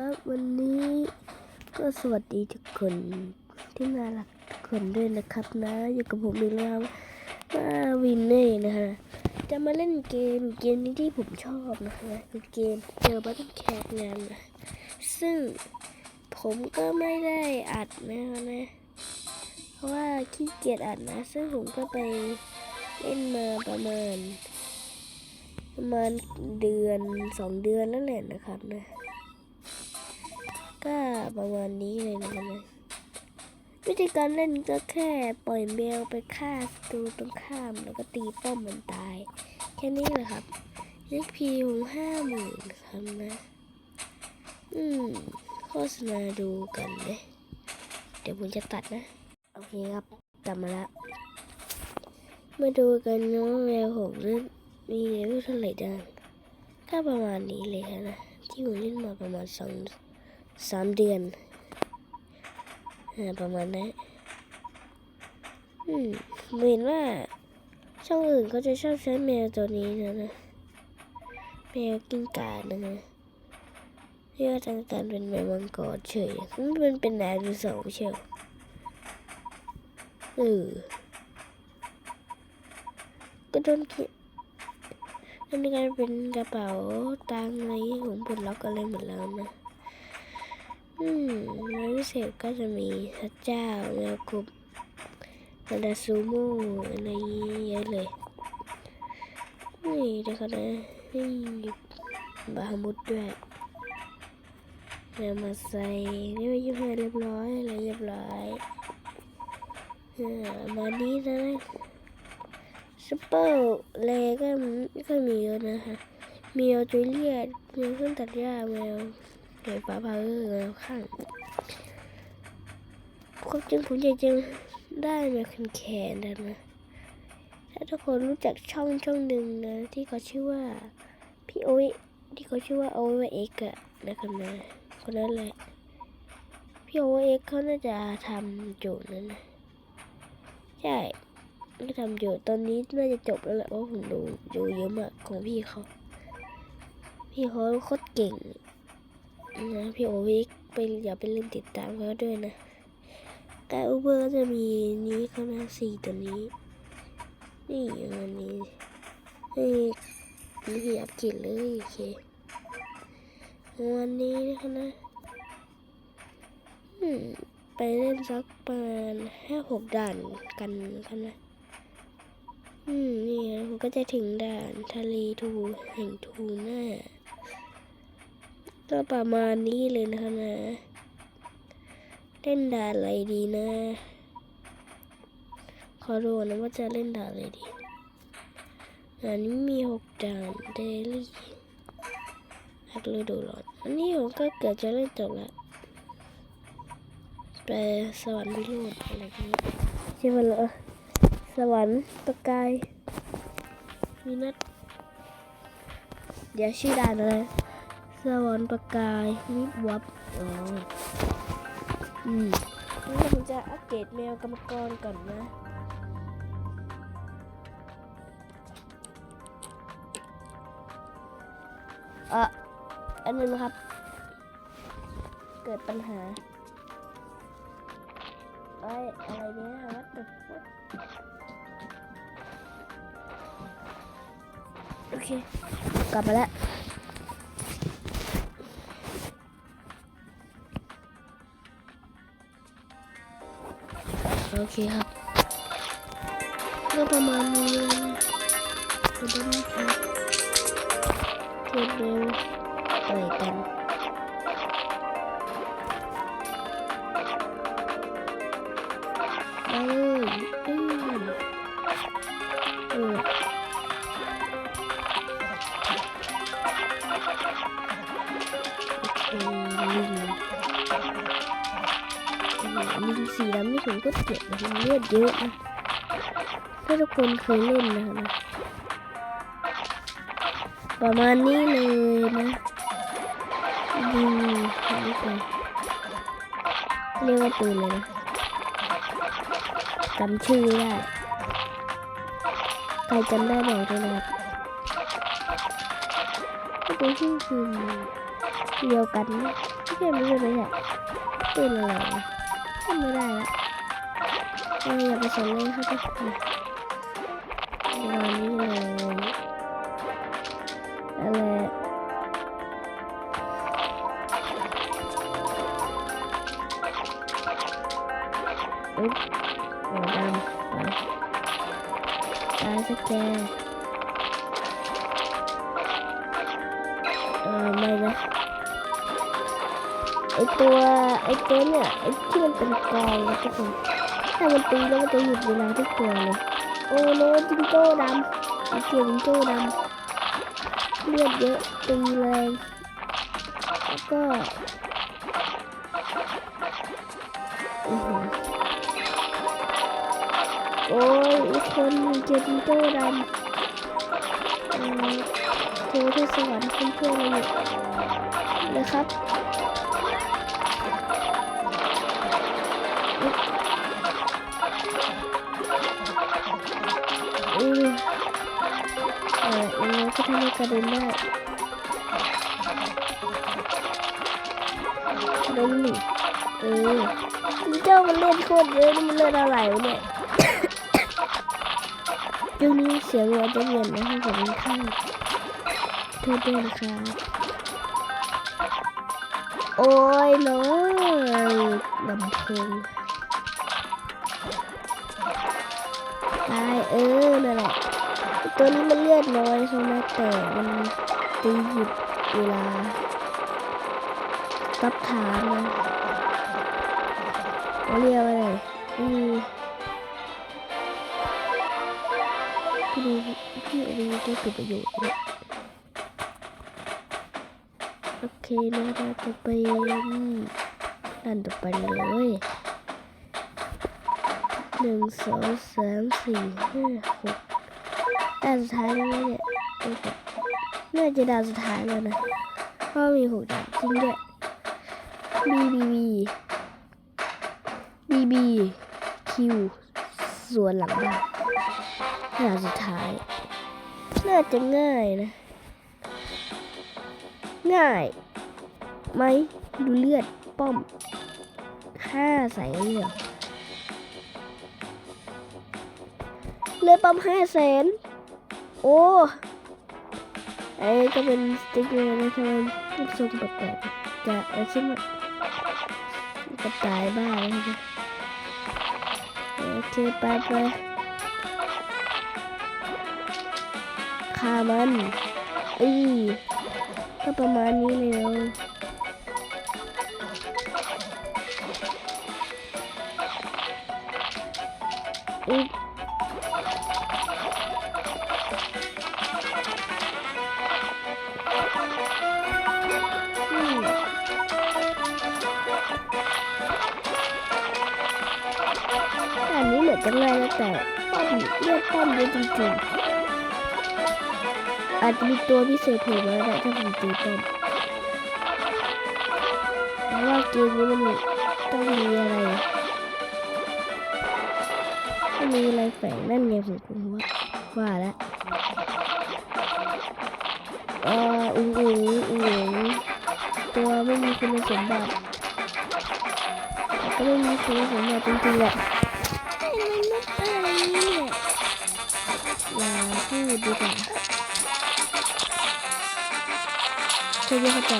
ครับ วันนี้ก็สวัสดีทุกคนที่น่ารักทุกคนด้วยนะครับนะ อยู่กับผมอีกแล้วมาวินเน่นะฮะจะมาเล่นเกมเกมนี้ที่ผมชอบนะคะคือเกมเจอบัตเทิลแคทงานนะซึ่งผมก็ไม่ได้อัดนะคะนะ เพราะว่าขี้เกียจอัดนะ ซึ่งผมก็ไปเล่นมาประมาณประมาณเดือนสองเดือนแล้วแหละนะครับนะ ก็ประมาณนี้เลยนะครับวิธีการเล่นก็แค่ปล่อยแมวไปฆ่าศัตรูตรงข้ามแล้วก็ตีป้อมมันตาย แค่นี้แหละครับ XP ผมห้าหมื่นครับนะ อืมโฆษณาดูกันเลยเดี๋ยวผมจะตัดนะ โอเคครับกลับมาล้วมาดูกันน้องแมวผมนั้นมีเลเวลเท่าไหร่ได้ก็ประมาณนี้เลยนะ ที่ผมเล่นมาประมาณสอง สามเดือนประมาณนั้นอืมเห็นว่า ช่องอื่นเขาจะชอบใช้แมวตัวนี้นะนะ แมวกิ้งก่านะนะเรียกว่าทางการเป็นแมวมังกรเฉยมันเป็นแนวดูสาร์เชียวเออก็โดนเขียนอันนี้กลายเป็นกระเป๋าตังค์อะไรของงี้ผมปลดล็อกอะไรหมดแล้วนะ อืมแล้วพิเศษก็จะมีพระเจ้าแมวกรุบนาดาซูโม่อะไรเยอะเลย นี่เดี๋ยวก่อนนะนี่บาฮามุดด้วยแมวมาใส่นี่ไม่ยุ่งเรียบร้อยอะไรเรียบร้อยอ่ามานี้นะซุปเปอร์เลก็ไม่ค่อยมีเยอะนะคะแมวจุเลียดแมวเครื่องตัดหญ้าแมว เดี๋ยวป้าพาเออแล้วข้างความจริงผมอยากจะได้แมวแคนแคนๆนะถ้าทุกคนรู้จักช่องช่องหนึ่งนะ ที่เขาชื่อว่าพี่โอ้ยที่เขาชื่อว่าโอ้ยเอ็กอะนะครับนะคนนั้นแหละพี่โอ้ยเอ็กเขาน่าจะทำโจทย์นั้นนะใช่ก็ทำโจทย์ตอนนี้น่าจะจบแล้วแหละเพราะผมดูดูเยอะมากของพี่เขาพี่เขาโคตรเก่ง นะพี่โอวิกไปอย่าไปลืมติดตามเขาด้วยนะการอูเบอร์ก็จะมีนี้เข้ามาสี่ตัวนี้ นี่วันนี้นี่นี่อัพกินเลยโอเควันนี้นะคะนะอืมไปเล่นสักประมาณห้าหกด่านกันกันนะ อืม นี่นะผมก็จะถึงด่านทะเลทูแห่งทูน่า ก็ประมาณนี้เลยนะคะนะเล่นด่านอะไรดีนะ ขอดูนะว่าจะเล่นด่านอะไรดีอันนี้มีหกด่านเดลี่ฮักฤดูร้อนอันนี้ผมก็เกือบจะเล่นจบล้วไปสวรรค์วิโรจน์อะไรแบบนี้ใช่ไหมเหรอสวรรค์ประกายมีนัดเดี๋ยวชื่อด่านอะไร สวรรค์ประกายวิบวับอ๋ออืมงั้นผมจะอัปเดตแมวกรรมกรก่อนนะเอ่ออันนึงนะครับ เกิดปัญหาไอ้ยอะไรเนี่ยวัดโอเค กลับมาแล้ว โอเคครับก็ประมาณนี้เลยนะก็ได้ครับเทียบเร็วต่อยกัน เจ็บนะเลือดเยอะนะถ้าทุกคนเคยเล่นนะครับนะประมาณนี้เลยนะยิงนี่ไปเรียกว่าปืนเลยนะจำชื่อได้ใครจำได้บอกด้วยนะครับก็เป็นชื่อคือเดียวกันนะเกมนี้เลยเนี่ยเป็นอะไรวะทำไม่ได้ละ เอออย่าไปสนเลยเขาจะทำวันนี้เลยอะไรอุ๊บหัวดำตายสักแกเออไม่นะไอตัวไอตัวเนี่ยไอที่มันเป็นกองนะทุกคน ถ้ามันตีแล้วมันจะหยุดเวลาทุกตัวเลยโอ้โนจิงโจ้ดำไอตัวจิงโจ้ดำเลือดเยอะตีแรงแล้วก็อือหือโอ้ยอีกคนมีเจอจิงโจ้ดำเออโทรเทศวรรค์เพื่อนๆเราอยู่นะครับ ออยังไงก็ทำให้กระเด็นได้โดนหนึ่เออนี่เจ้ามันเล่นโคตรเยอะนี่มันเล่นอะไรวะเนี่ยช่วงนี้เสียงอาจจะเวียนนะให้ผมเป็นไข้โทษด้วยนะครับโอ้ยน้อยลำโพงตายเออนั่นแหละไอ้ ตัวนี้มันเลือดน้อยใช่ไหมแต่มันตีหยุดเวลาตับฐานนเขาเรียกว่าอะไรไม่มีพี่ดูพี่เอาไปดูตัวเกิดประโยชน์โอเคนะเราจะไปด้านต่อไปเลยหนึ่งสองสามสี่ห้าหก ด่านสุดท้ายแล้วเนี่ยเออน่าจะด่านสุดท้ายแล้วนะเพราะมีหกด่านจริงด้วยบีบีบีบีบีคิวส่วนหลังด่านด่านสุดท้าย น่าจะง่ายนะ ง่ายไหมดูเลือดป้อมห้าใส่เลือดเลือดปั๊มห้าแสน โอ้ไอ้ก็เป็นสติ๊กเกอร์นะครับรูปทรงแปลกๆจะเอาขึ้นมาก็ตายบ้าแล้วนะโอเคไปไปฆ่ามันอีก็ประมาณนี้เลยเนอะ พิเศษโผล่มาได้ถ้าผมตีป้อมเพราะว่าเกมนี้มันต้องมีอะไรต้องมีอะไรแฝงนั่นไงผมคุณว่าว่าแล้วเอ่ออุ้งอุ้งอุ้งตัวไม่มีคุณสมบัติก็ไม่มีคุณสมบัติจริงๆแหละไอ้มันมุกอะไรนี่ยอย่าพูดดีกว่า เธอไม่เข้าใจ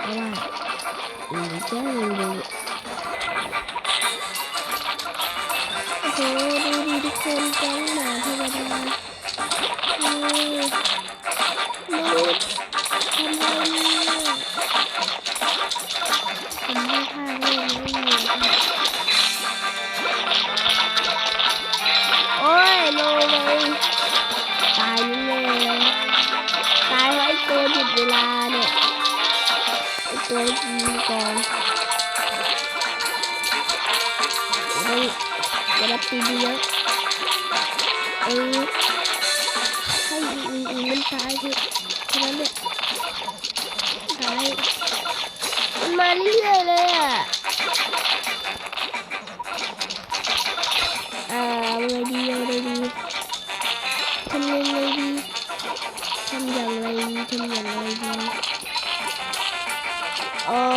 เพราะว่าอืมแจ้งดูโอ้โหดูดีทุกคนแจ้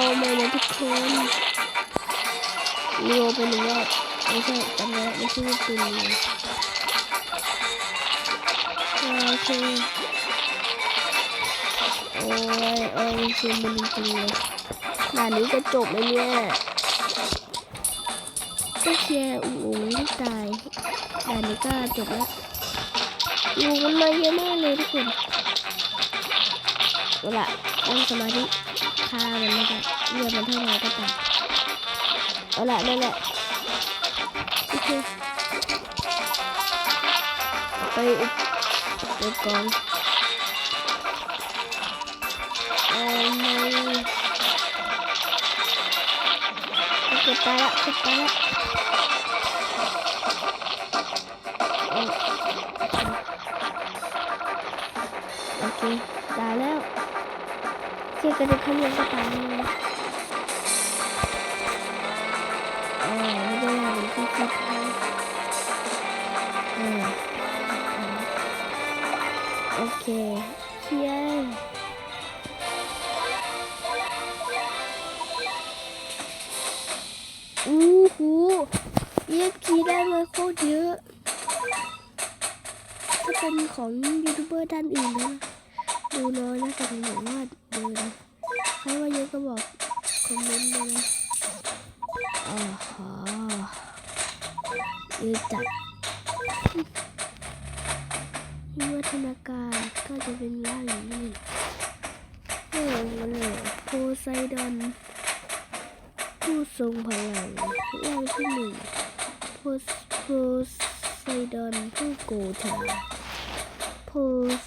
โอ้ไม่นะทุกคนโยไปหนึ่งรอบไม่ใช่จำได้ไม่ใช่ปืนเลยโอเคโอ้ยโอ้ยเชียร์มันจริงเลยด่านนี้จะจบไหมเนี่ยก็เชียร์อุ้งที่ตายด่านนี้ก็จบแล้วอยู่กันมาเยอะมากเลยทุกคน เอาละตั้งสมาธิฆ่ามันนะครับเลือดมันเท่าไหร่ก็ตามเอาละนั่นแหละโอเคไปอุปไปกองเอาไม่เก็บตายละเก็บตายละเอาโอเคตายแล้ว เชื่อกระดูกขยันก็ตายแล้วเออไม่ได้ทำที่คิดให้เออโอเคเชียร์อู้หูเรียกคีได้มาโคตรเยอะถ้าเป็นของยูทูบเบอร์ด้านอื่นนะดูน้อยนะแต่ผมบอกว่า ดูนใครว่าเยอะก็บอกคอมเมนต์มานะอ๋อฮะยอะจัดวิวัฒนาการก็จะเป็นร่างอย่างนี้โอ้มันเลยโพไซดอน ผู้ทรงพลังร่างที่หนึ่งโพโพไซดอนผู้โกธาโพ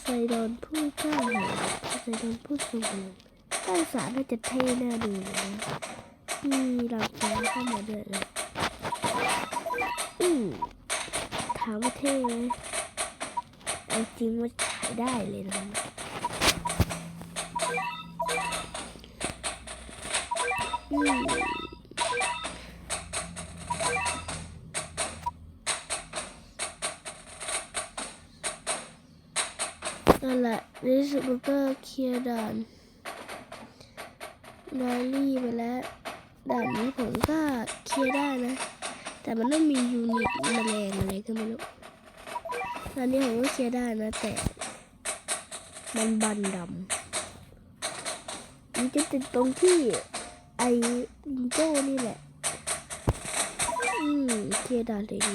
ไซดอนผู้กล้าหาญ โพไซดอนผู้สูงพลังตั้งสารน่าจะเท่น่าดูนะมีเราแก้เข้ามาเดือดเลยอืมถามว่าเท่ไหมเอาจริงว่าใช้ได้เลยนะอืม นั่นแหละในที่สุดมันก็เคลียร์ด่านดารี่ไปแล้ว ด่านนี้ผมก็เคลียร์ได้นะ แต่มันต้องมียูนิตแมลงอะไรก็ไม่รู้ด่านนี้ผมก็เคลียร์ได้นะ แต่ มันบันดำมันจะติดตรงที่ไอจิงโจ้นี่แหละ อืมเคลียร์ด่านเลยดี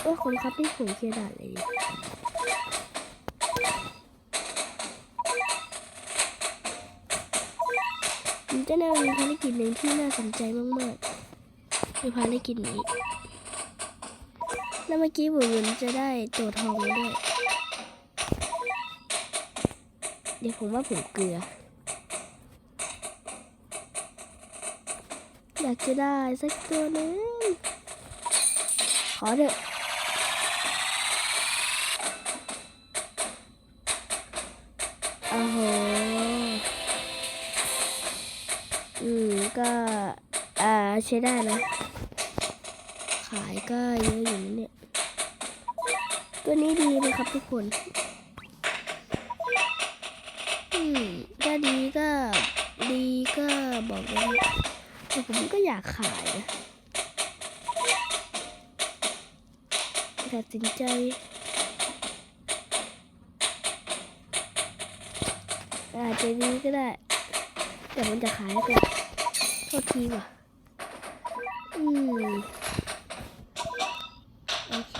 โอ้คนครับที่ผมเคลียร์ด่านเลยดี จะแนะนำภารกิจหนึ่งที่น่าสนใจมากๆ คือภารกิจนี้ แล้วเมื่อกี้ผมเหมือนจะได้ตัวทองมาด้วย เดี๋ยวผมว่าผมเกลือ อยากจะได้สักตัวนึงขอเถอะ ใช้ได้นะ ขายก็เยอะอยู่นะเนี่ย ตัวนี้ดีไหมครับทุกคน อืมถ้าดีก็ดีก็บอกเลยแต่ผมก็อยากขายนะตัดสินใจอาจจะดีก็ได้ แต่มันจะขายก็โทษทีว่ะ โอเค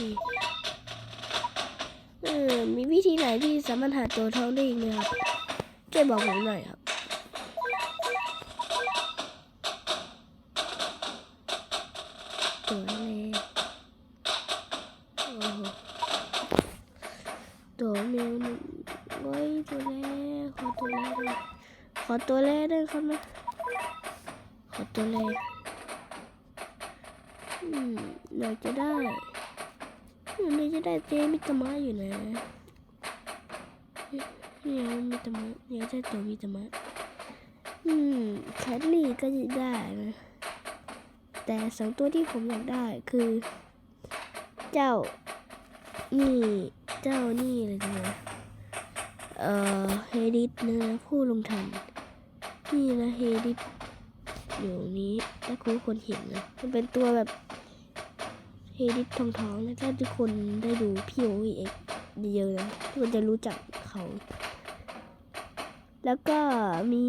เออมีวิธีไหนที่สามารถหาตัวทองได้อีกไหมครับช่วยบอกผมหน่อยครับตัวแรกโอ้โหตัวแมวหนึ่งไว้ตัวแรกขอตัวแรกขอตัวแรกด้ครับนะขอตัวแรก อยากจะได้อยากจะได้เจมิตามะอยู่นะเนี่ยมิตามะอยากได้ตัวมิตามะอืมแคทลี่ก็อยากได้นะแต่สองตัวที่ผมอยากได้คือ เจ้า นี่เจ้านี่เลยนะเอเอ่อเฮดิสนะผู้ลงทันนี่นะเฮดิสอยู่นี้ถ้าคุณคนเห็นนะมันเป็นตัวแบบ เฮดิสทองทองๆนะถ้าทุกคนได้ดูพี่โอเอ็กเยอะนะทุกคนจะรู้จักเขา แล้วก็มี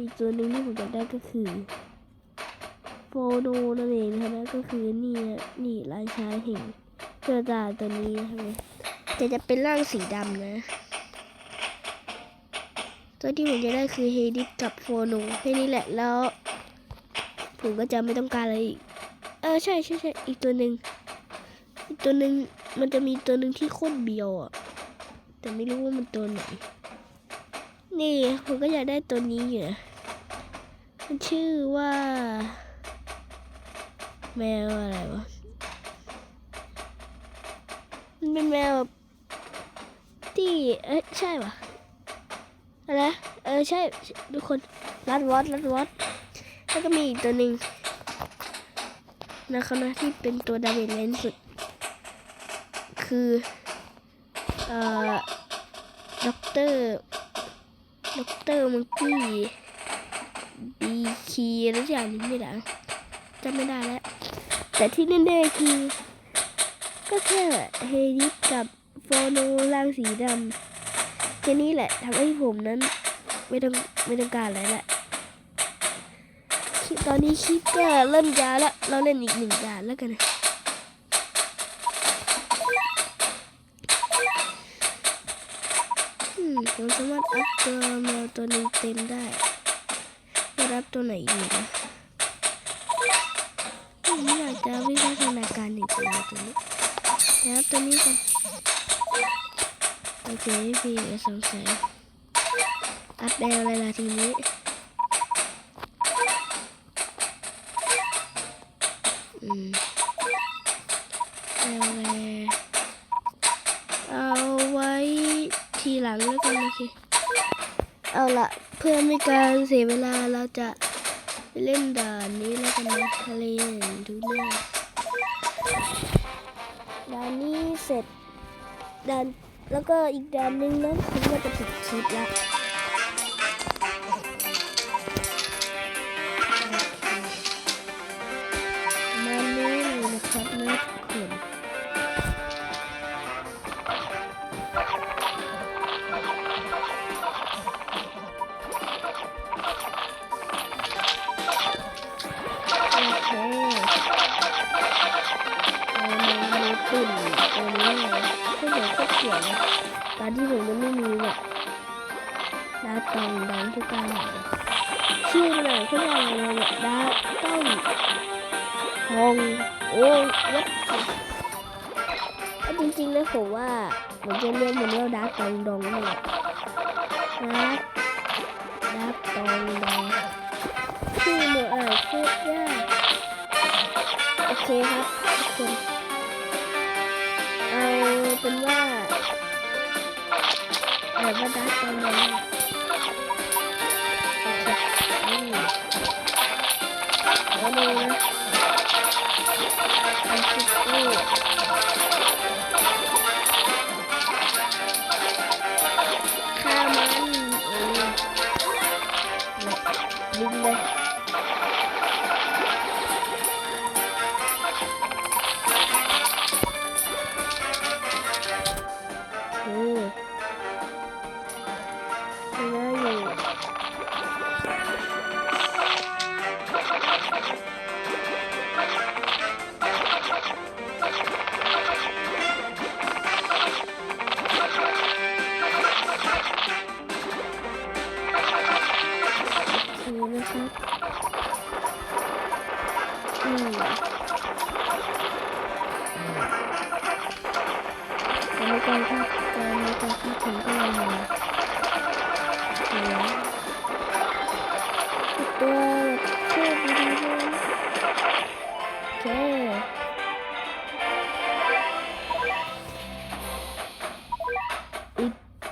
อีกตัวหนึ่งที่ผมอยากได้ก็คือโฟโนนั่นเองนะครับก็คือนี่นี่ราชาแห่งเสื้อตาตัวนี้นะครับแต่จะเป็นร่างสีดำนะ ตัวที่ผมจะได้คือเฮดิสกับโฟโนแค่นี้แหละแล้ว ผมก็จะไม่ต้องการอะไรอีก เออใช่ใช่ใช่อีกตัวหนึ่ง ตัวหนึ่งมันจะมีตัวหนึ่งที่โคตรเบียวอะ แต่ไม่รู้ว่ามันตัวไหน นี่ผมก็อยากได้ตัวนี้อยู่นะมันชื่อว่า แมวอะไรวะ มันเป็นแมวที่ เอ้ยใช่ปะอะไร เออใช่ทุกคน รัดวอตรัดวอตแล้วก็มีอีกตัวหนึ่งนะครับนะที่เป็นตัวดาเมจแรงสุด คือเอ่อด็อกเตอร์ด็อกเตอร์มังกี้บีคีอะไรอย่างนี้ไม่ได้จำไม่ได้แล้ว แต่ที่แน่ๆคือ ก็แค่เฮดิสกับโฟโนร่างสีดำแค่นี้แหละทำให้ผมนั้น ไม่ต้องไม่ต้องการอะไรละคลิปตอนนี้คลิปก็เริ่มยาแล้ว เราเล่นอีกหนึ่งด่าแล้วกันนะ อัพตัวแมวตัวนึ่งเต็มได้จะรับตัวไหนอีกนะผมอยากจะวิวัฒนาการอีกตัวหนึ่งตัวนี้นะครับตัวนี้กันโอเคพี่สงสัยอัพแดงอะไรล่ะทีนี้อืมเอาไว้เอาไว้ทีหลังแล้วกันโอเค เอาละเพื่อไม่การเสียเวลาเราจะไปเล่นด่านนี้แล้วกันนะทะเลดูหน้าด่านนี้เสร็จด่านแล้วก็อีกด่านหนึ่งนะผมก็จะปิดคลิปละ เขาเรียกอะไรเนี่ยดาต้องทองโอ้ยวัดเอาจริงๆแล้วผมว่าผมจะเรียกมันว่าดาตองดองนี่แหละดาดาตองดองชื่อหมดอะไรโคตรยากโอเคครับทุกคนเอาเป็นว่าเอาว่าดาตองดอง โอเค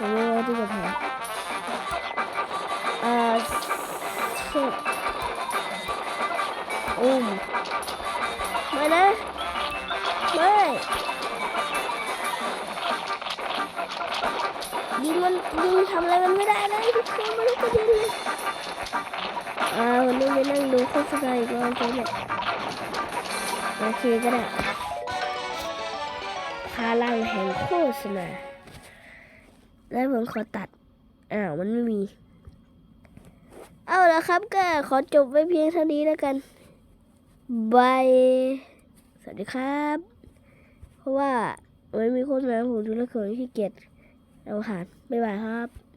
ลิปอาดูบทสั้นเลยนะว่าพอแค่นี้แหละพอละเออเออว่ามีเวลที่จะแพ้ใช่เป็นฟ้องมีครับผมมีเวลที่จะแพ้เอ่อสุดอุ้มไม่นะไม่ยิงมันยิงทำอะไรมันไม่ได้นะทุกคนมันก็ยิงเลยอ่าวันนี้ไปนั่งดูโฆษณาอีกรอบใช่ไหมโอเคก็ได้พลังแห่งโฆษณา แล้วผมขอตัด อ้าวมันไม่มี เอาละครับก็ขอจบไว้เพียงเท่านี้แล้วกันบายสวัสดีครับ เพราะว่าไม่มีโฆษณาผมดูแล้วเขินขี้เกียจเอาหารบ๊ายบายครับ